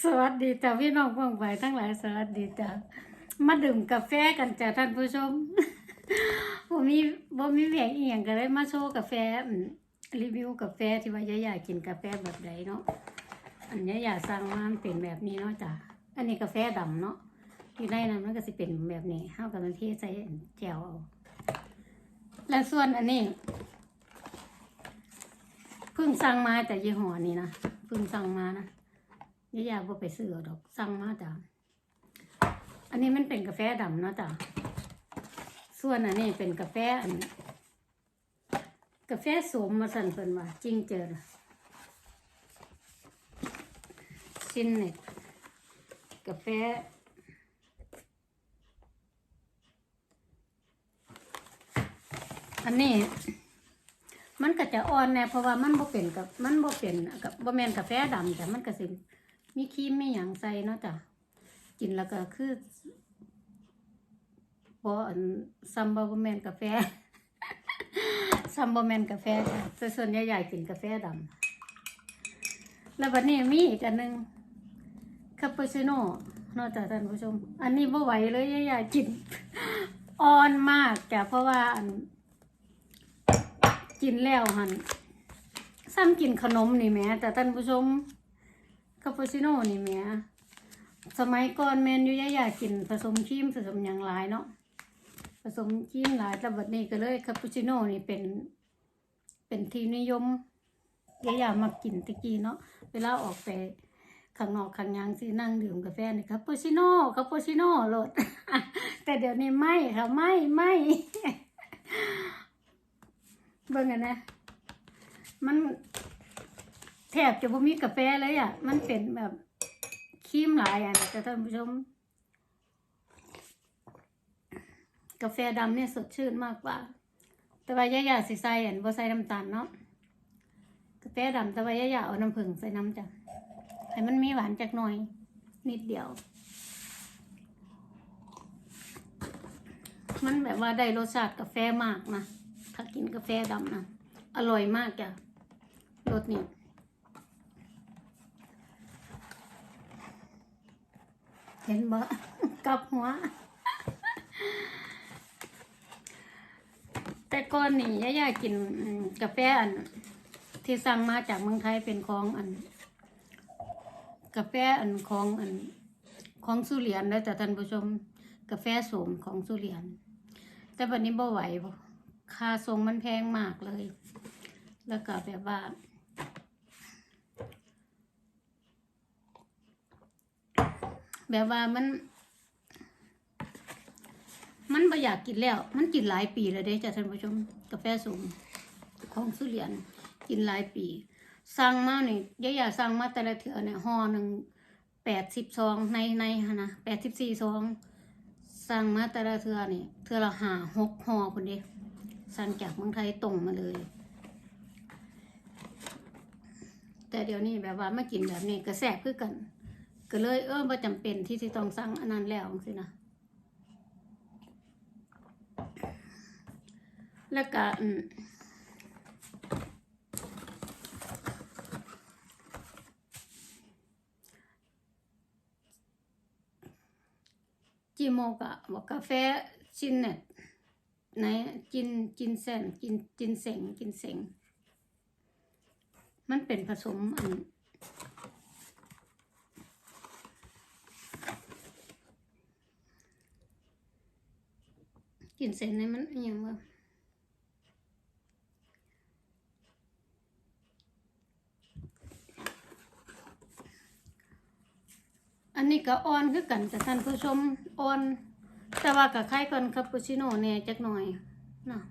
สวัสดีจ้าพี่น้องเพงไปทั้งหลายสวัสดีจ้ามาดื่มกาแฟกันจ้าท่านผู้ชมบ่มีบ่มีเวียงอีหยังก็เลยมาโชว์กาแฟรีวิวกาแฟที่ว่ายายากินกาแฟแบบใดเนาะอันยายาสั่งมามันเป็นแบบนี้เนาะจ้าอันนี้กาแฟดำเนาะอยู่ในนั้นมันก็สิเป็นแบบนี้เฮากับมันเทใส่แจวเอาและส่วนอันนี้เพิ่งสั่งมาจากยี่ห้อนี้นะเพิ่งสั่งมานะ ยายาบ่ไปซื้อดอกสั่งมาจ้ะอันนี้มันเป็นกาแฟดำเนาะจ้ะส่วนอันนี้เป็นกาแฟอันกาแฟสมมาสั่นเพิ่นว่าจริงเจอซินเน็ตกาแฟอันนี้มันก็จะอ่อนแน่เพราะว่ามันบ่เป็นกับมันบ่เป็นกับบ่แม่นกาแฟดำแต่มันก็สิ มีครีมไมีหยังใส่เนาะจ้ะกินแล้วก็คือบ่อันซัมบ่แมนกาแฟซัมบ่แมนกาแฟจ้ะแต่ส่วนใหญ่ๆกินกาแฟดำแล้วบัดนี้มีอีกอันหนึงคาปูชิโน่เนาะจ้ะท่านผู้ชม อันนี้บ่ไหวเลยใหญ่ๆกินอ่อนมากจ้ะเพราะว่าอัน กินแล้วหันซ้ำกินขนมนี่แม่แต่ท่านผู้ชม คาปูชิโน่นี่แหม่สมัยก่อนแมนอยู่ยายากินผสมครีมผสมอย่างหลายเนาะผสมครีมหลายแต่บัดนี้ก็เลยคาปูชิโน่นี่เป็นเป็นที่นิยมยายามากินตะกี้เนาะเวลาออกไปข้างนอกข้างยังสินั่งดื่มกาแฟนี่คาปูชิโน่คาปูชิโน่โลด แต่เดี๋ยวนี้ไม่ค่ะไม่ไม่เบิ่งกันนะมัน แทบจะบ่มีกาแฟเลยอะ มันเป็นแบบครีมหลายอะแต่ท่านผู้ชม กาแฟดำเนี่ยสดชื่นมากกว่า แต่ว่ายายาสิใส่อันบ่ใส่น้ำตาลเนาะกาแฟดำแต่ว่ายายาเอาน้ำผึ้งใส่น้ำจ้ะให้มันมีหวานจักหน่อย นิดเดียว มันแบบว่าได้รสชาติกาแฟมากนะ ถ้ากินกาแฟดำนะ อร่อยมากจ้ะรสนี่ เห็นบ่กับหัว แต่ก่อนนี่ย่าย่ากินกาแฟอัน ที่สั่งมาจากเมืองไทยเป็นของอัน กาแฟอันของอัน ของสุเรียนแล้วแต่ท่านผู้ชมกาแฟสมของสุเรียน แต่วันนี้บ่ไหวบ่ค่าทรงมันแพงมากเลย แล้วก็แบบว่า แบบว่ามัน มันบ่อยากกินแล้ว มันกินหลายปีแล้วเด้จ้ะท่านผู้ชม กาแฟสูงของสุเรียน กินหลายปีสั่งมาเนี่ยยายาสั่งมาแต่ละเถื่อเนี่ยห่อหนึ่งแปดสิบซองในในนนะแปดสิบสี่ซองสั่งมาแต่ละเถื่อนี่ยเถื่อละหาหกห่อคนเดียวสั่งจากเมืองไทยตรงมาเลย แต่เดี๋ยวนี้แบบว่ามากินแบบนี้ก็แซ่บคือกัน ก็เลยเออบ่จำเป็นที่สิต้องสั่งอันนั้นแล้วสินะแล้วก็จิโมกะบอกกาแฟชินเน็ตไหนจินจินเซนจินจินเสงจินเสงมันเป็นผสมอัน กินเสร็จนี่มันอหยังบ่อันนี้ก็อ่อนคือกันแต่ท่านผู้ชมอ่อน แต่ว่ากับคล้ายกันคาปูชิโน่เนี่ยจักหน่อยเนาะ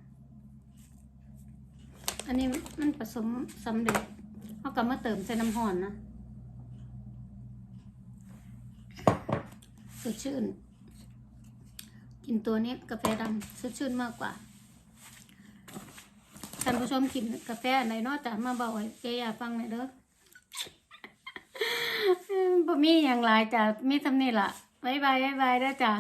อันนี้มันผสมสำเร็จเอากลับมาเติมใส่น้ำห่อนนะสดชื่น กินตัวนี้กาแฟดำสดชื่นมากกว่าท่านผู้ชมกินกาแฟไหนเนอกจากมาบอกให้เจียาฟังหน่อยเด้อบ่มีอย่างไรจ้ะมีทำนี่ล่ะบายบายบายบายได้จ้ะ